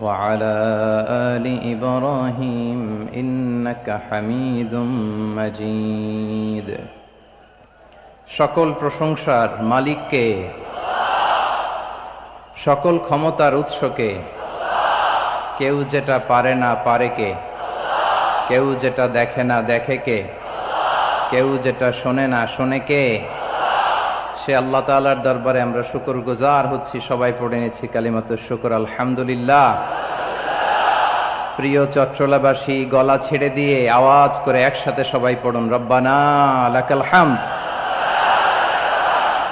وعلى ال ابراهيم انك حميد مجيد সকল প্রশংসার মালিককে সকল ক্ষমতার উৎসকে কেউ যেটা পারে না পারে কে কেউ যেটা দেখে না দেখে কে কেউ যেটা শোনে না শোনে কে সে আল্লাহ তালার দরবারে আমরা শুকর গুজার হচ্ছি, সবাই পড়ে নিয়েছি কালিমাত শুকর, আলহামদুলিল্লাহ। প্রিয় চট্টলাবাসী, গলা ছেড়ে দিয়ে আওয়াজ করে একসাথে সবাই পড়ুন, রব্বানা লাকাল হাম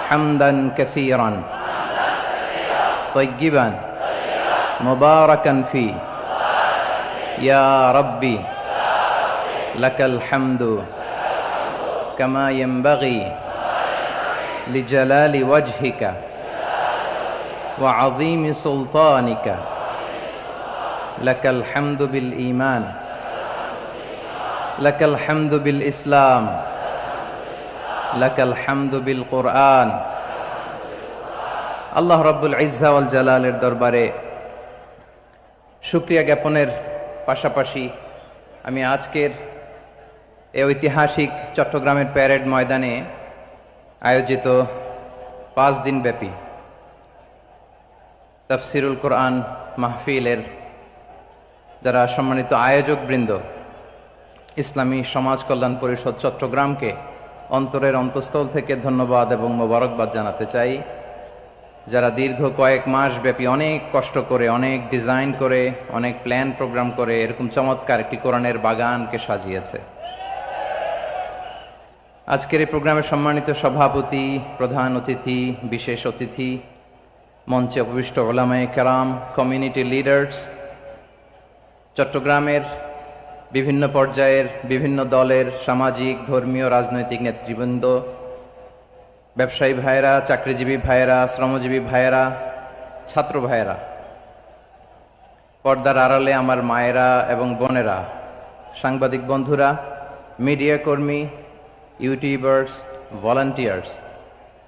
হামদান কাসিরান। তৈগিবান মোবারকান ফি। ইয়া রব্বি। লাকাল হামদু। কামা ইয়ানবাগী। لجلال وجهك وعظيم سلطانك لك الحمد بالايمان لك الحمد بالاسلام لك الحمد بالقران আল্লাহ রব্বুল ইজাওয়াল জালালের দরবারে শুক্রিয়া জ্ঞাপনের পাশাপাশি আমি আজকের এই ঐতিহাসিক চট্টগ্রামের প্যারেড ময়দানে আয়োজিত পাঁচ দিন ব্যাপী তফসিরুল কোরআন মাহফিলের যারা সম্মানিত আয়োজক বৃন্দ ইসলামী সমাজ কল্যাণ পরিষদ চট্টগ্রামকে অন্তরের অন্তঃস্থল থেকে ধন্যবাদ এবং মোবারকবাদ জানাতে চাই। যারা দীর্ঘ কয়েক মাস ব্যাপী অনেক কষ্ট করে, অনেক ডিজাইন করে, অনেক প্ল্যান প্রোগ্রাম করে, এরকম চমৎকার একটি কোরআনের বাগানকে সাজিয়েছে। আজকের এই প্রোগ্রামের সম্মানিত সভাপতি, প্রধান অতিথি, বিশেষ অতিথি, মঞ্চে উপবিষ্ট ওলামায় কেরাম কমিউনিটি লিডার্স চট্টগ্রামের বিভিন্ন পর্যায়ের বিভিন্ন দলের সামাজিক, ধর্মীয়, রাজনৈতিক নেতৃবৃন্দ, ব্যবসায়ী ভাইয়েরা, চাকরিজীবী ভাইয়েরা, শ্রমজীবী ভাইয়েরা, ছাত্র ভাইয়েরা, পর্দার আড়ালে আমার মায়েরা এবং বোনেরা, সাংবাদিক বন্ধুরা, মিডিয়া কর্মী ইউটিউবার্স, ভলান্টিয়ার্স,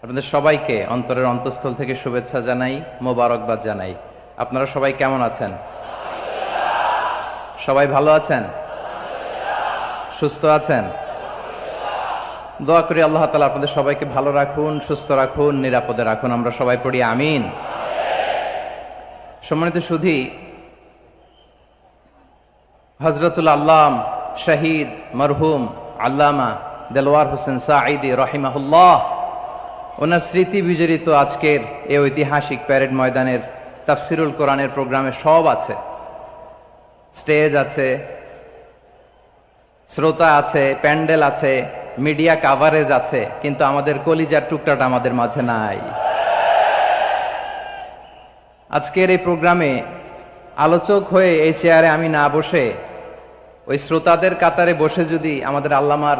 আপনাদের সবাইকে অন্তরের অন্তঃস্থল থেকে শুভেচ্ছা জানাই, মোবারকবাদ জানাই। আপনারা সবাই কেমন আছেন? সবাই ভালো আছেন? সুস্থ আছেন? দোয়া করি আল্লাহ তালা আপনাদের সবাইকে ভালো রাখুন, সুস্থ রাখুন, নিরাপদে রাখুন। আমরা সবাই পড়ি আমিন। সম্মানিত সুধী হজরতুল আল্লাম, শহীদ, মরহুম, আল্লামা দেলোয়ার হোসেন সাঈদি রহিমাহুল্লাহ। ওনার স্মৃতি বিজড়িত আজকের এই ঐতিহাসিক প্যারেড ময়দানের তাফসিরুল কোরআনের প্রোগ্রামে সব আছে। স্টেজ আছে, শ্রোতা আছে, প্যান্ডেল আছে, মিডিয়া কাভারেজ আছে, কিন্তু আমাদের কলিজার টুকটাটা আমাদের মাঝে নাই। আজকের এই প্রোগ্রামে আলোচক হয়ে এই চেয়ারে আমি না বসে, ওই শ্রোতাদের কাতারে বসে যদি আমাদের আল্লামার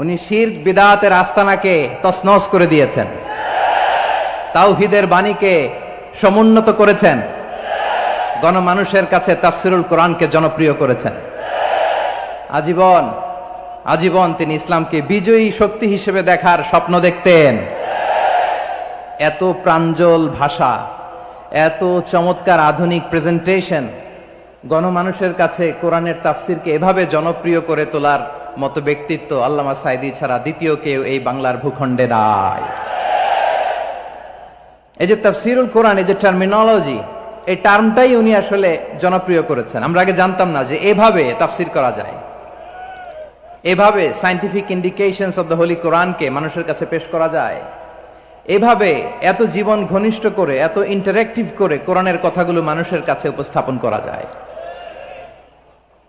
উনি শির বিদাতের আস্তানাকে তসনস করে দিয়েছেন। তাওহিদের বাণীকে সমুন্নত করেছেন। গণমানুষের কাছে তাফসিরুল কোরআনকে জনপ্রিয় করেছেন। আজীবন আজীবন তিনি ইসলামকে বিজয়ী শক্তি হিসেবে দেখার স্বপ্ন দেখতেন। এত প্রাঞ্জল ভাষা, এত চমৎকার আধুনিক প্রেজেন্টেশন গণমানুষের কাছে কোরআনের তাফসিরকে এভাবে জনপ্রিয় করে তোলার মতো ব্যক্তিত্ব আল্লামা সাইদি ছাড়া দ্বিতীয় কেউ এই বাংলার ভূখণ্ডে নাই। এই যে তাফসিরুল কোরআন, এই যে টার্মিনোলজি এই টার্মটাই উনি আসলে জনপ্রিয় করেছেন। আমরা আগে জানতাম না যে এভাবে তাফসির করা যায়। এভাবে scientific indications of the holy কোরআনকে মানুষের কাছে পেশ করা যায়। এভাবে এত জীবন ঘনিষ্ঠ করে, এত ইন্টারেক্টিভ করে কোরআনের কথাগুলো মানুষের কাছে উপস্থাপন করা যায়।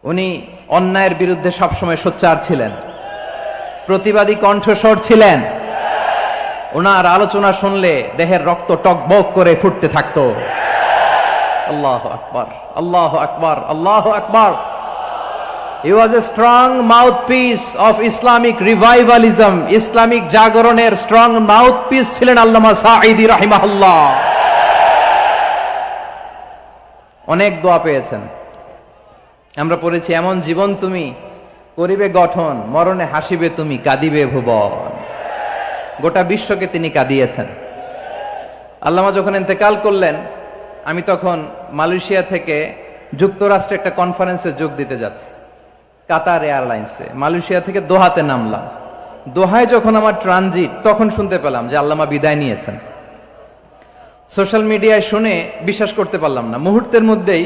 উনি অন্যায়ের বিরুদ্ধে সবসময় সোচ্চার ছিলেন। প্রতিবাদী কণ্ঠস্বর ছিলেন। ওনার আলোচনা শুনলে দেহের রক্ত টকবক করে ফুটতে থাকতো। আল্লাহ আকবার আল্লাহ আকবার আল্লাহ আকবার। He was a strong mouthpiece of Islamic revivalism, Islamic জাগরণের স্ট্রং মাউথপিস ছিলেন আল্লামা সাঈদি রাহিমাহুল্লাহ। অনেক দোয়া পেয়েছেন। আমরা পড়েছি, এমন জীবন তুমি করিবে গঠন, মরণে হাসিবে তুমি, কাঁদিবে ভুবন। গোটা বিশ্বকে তিনি কাঁদিয়েছেন। আল্লামা যখন ইন্তেকাল করলেন, আমি তখন মালয়েশিয়া থেকে যুক্তরাষ্ট্রে একটা কনফারেন্সে যোগ দিতে যাচ্ছি, কাতার এয়ারলাইন্সে। মালয়েশিয়া থেকে দোহাতে নামলাম। দোহায় যখন আমার ট্রানজিট, তখন শুনতে পেলাম যে আল্লামা বিদায় নিয়েছেন। সোশ্যাল মিডিয়ায় শুনে বিশ্বাস করতে পারলাম না। মুহূর্তের মধ্যেই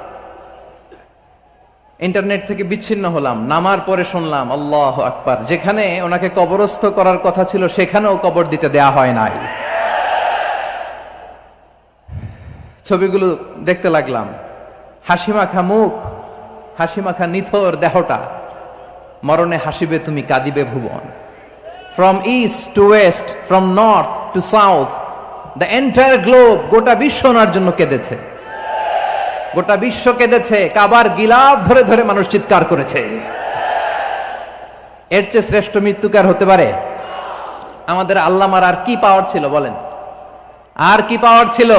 ইন্টারনেট থেকে বিচ্ছিন্ন হলাম, নামার পরে শুনলাম, আল্লাহ আকবার। যেখানে ওনাকে কবরস্থ করার কথা ছিল, সেখানেও কবর দিতে দেয়া হয় নাই। ছবিগুলো দেখতে লাগলাম। হাসি মাখা মুখ হাসি মাখা নিথর দেহটা। মরণে হাসিবে তুমি, কাঁদিবে ভুবন। From east to west from north to south the entire globe গোটা বিশ্ব ওনার জন্য কেঁদেছে। গোটা বিশ্ব কেঁদেছে, কাবার গিলাপ ধরে ধরে মানুষ চিৎকার করেছে। এর চেয়ে শ্রেষ্ঠ মৃত্যুকার হতে পারে? আমাদের আল্লামার আর কি পাওয়ার ছিল বলেন? আর কি পাওয়ার ছিল?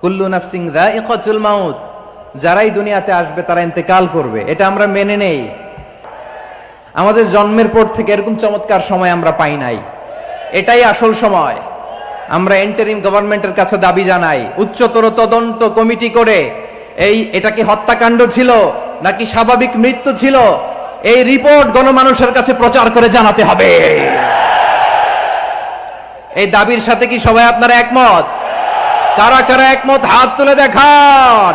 কুল্লু নাফসিং দাইকাতুল মাউত, যারাই দুনিয়াতে আসবে তারা ইন্তেকাল করবে, এটা আমরা মেনে নেই। আমাদের জন্মের পর থেকে এরকম চমৎকার সময় আমরা পাই নাই। এটাই আসল সময়। আমরা এন্টারিম গভর্নমেন্টের কাছে দাবি জানাই, উচ্চতর তদন্ত কমিটি করে এই এটা কি হত্যাকাণ্ড ছিল নাকি স্বাভাবিক মৃত্যু ছিল, এই রিপোর্ট গণমানুষের কাছে প্রচার করে জানাতে হবে। এই দাবির সাথে কি সবাই আপনারা একমত? কারা কারা একমত? হাত তুলে দেখান।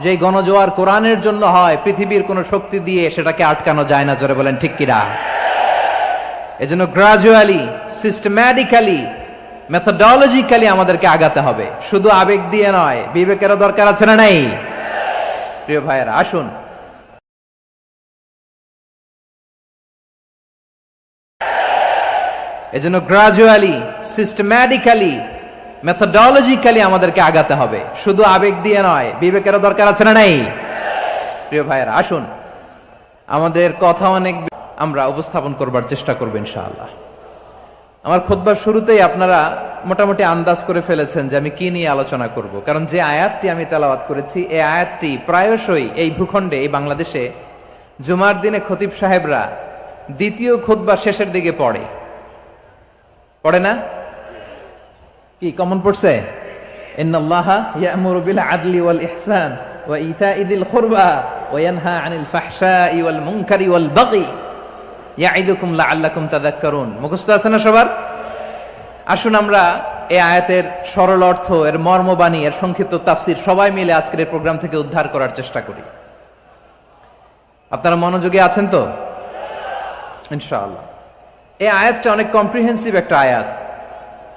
যেই গণজোয়ার কোরআনের জন্য হয়, পৃথিবীর কোন শক্তি দিয়ে সেটাকে আটকানো যায় না, জোরে বলেন, ঠিক কিনা? এজন্য গ্রাজুয়ালি সিস্টেম্যাটিক্যালি মেথোডলজিক্যালি আমাদেরকে আগাতে হবে। শুধু আবেগ দিয়ে নয়, বিবেকেরও দরকার আছে না নাই? প্রিয় ভাইয়েরা, আসুন। এজন্য গ্রাজুয়ালি সিস্টেম্যাটিক্যালি মেথোডলজিক্যালি আমাদেরকে আগাতে হবে। শুধু আবেগ দিয়ে নয়, বিবেকেরও দরকার আছে না নাই? প্রিয় ভাইয়েরা, আসুন। আমাদের কথা অনেক আমরা উপস্থাপন করবার চেষ্টা করব ইনশাআল্লাহ। আমার খোদবার শুরুতেই আপনারা মোটামুটি আন্দাজ করে ফেলেছেন যে আমি কি নিয়ে আলোচনা করব। কারণ যে আয়াতটি আমি তেলাওয়াত করেছি এই আয়াতটি প্রায়শই এই ভূখণ্ডে, এই বাংলাদেশে জুমার দিনে খতিব সাহেবরা দ্বিতীয় খোদবার শেষের দিকে পড়ে। পড়ে না? কি কমন পড়ছে? আছে না সবার? আসুন আমরা আয়াতের সরল অর্থ, এর মর্মবাণী এর সংক্ষিপ্ত তাফসির সবাই মিলে আজকের প্রোগ্রাম থেকে উদ্ধার করার চেষ্টা করি। আপনারা মনোযোগী আছেন তো? ইনশাআল্লাহ। এই আয়াতটা অনেক কম্প্রিহেন্সিভ একটা আয়াত।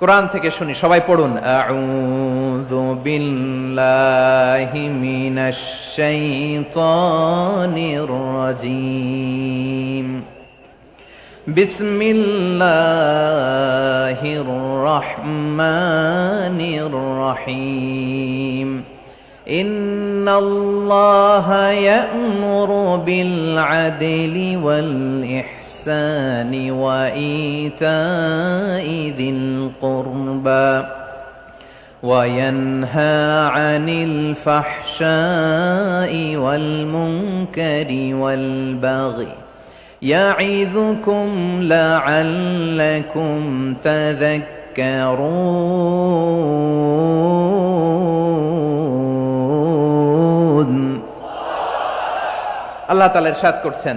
কোরআন থেকে শুনি সবাই পড়ুন আউযু বিল্লাহি মিনাশ শাইতানির রাজিম বিসমিল্লাহির রহমানির রহিম إن الله يأمر بالعدل والإحسان وإيتاء ذي القربى وينهى عن الفحشاء والمنكر والبغي يعظكم لعلكم تذكرون আল্লাহ তাআলা ইরশাদ করছেন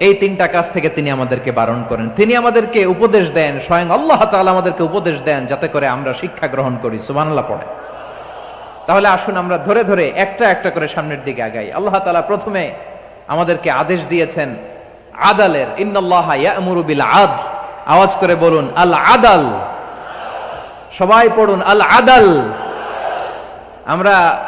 এই তিনটা কাজ থেকে তিনি আমাদেরকে বারণ করেন। তিনি আমাদেরকে উপদেশ দেন, স্বয়ং আল্লাহ তাআলা আমাদেরকে উপদেশ দেন যাতে করে আমরা শিক্ষা গ্রহণ করি। সুবহানাল্লাহ পড়ে। তাহলে আসুন আমরা ধরে ধরে একটা একটা করে সামনের দিকে আগাই। আল্লাহ তালা প্রথমে আমাদেরকে আদেশ দিয়েছেন, আদালের, ইন্নাল্লাহ ইয়ামুরু বিল আদ আওয়াজ করে বলুন আল আদাল সবাই পড়ুন আল আদাল আমরা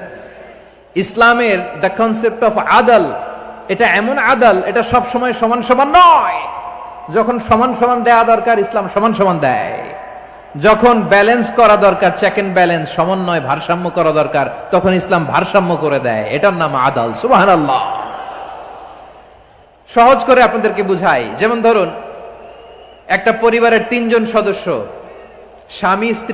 ইসলামের দ্য কনসেপ্ট অফ আদাল, এটা এমন আদাল, এটা সব সময় সমান সমান নয়। যখন সমান সমান দেয়া দরকার, ইসলাম সমান সমান দেয়। যখন ব্যালেন্স করা দরকার চেক এন্ড ব্যালেন্স সমন্বয়, ভারসাম্য করা দরকার, তখন ইসলাম ভারসাম্য করে দেয়। এটার নাম আদাল সুবাহ সহজ করে আপনাদেরকে বুঝাই। যেমন ধরুন, একটা পরিবারের তিনজন সদস্য, স্বামী, স্ত্রী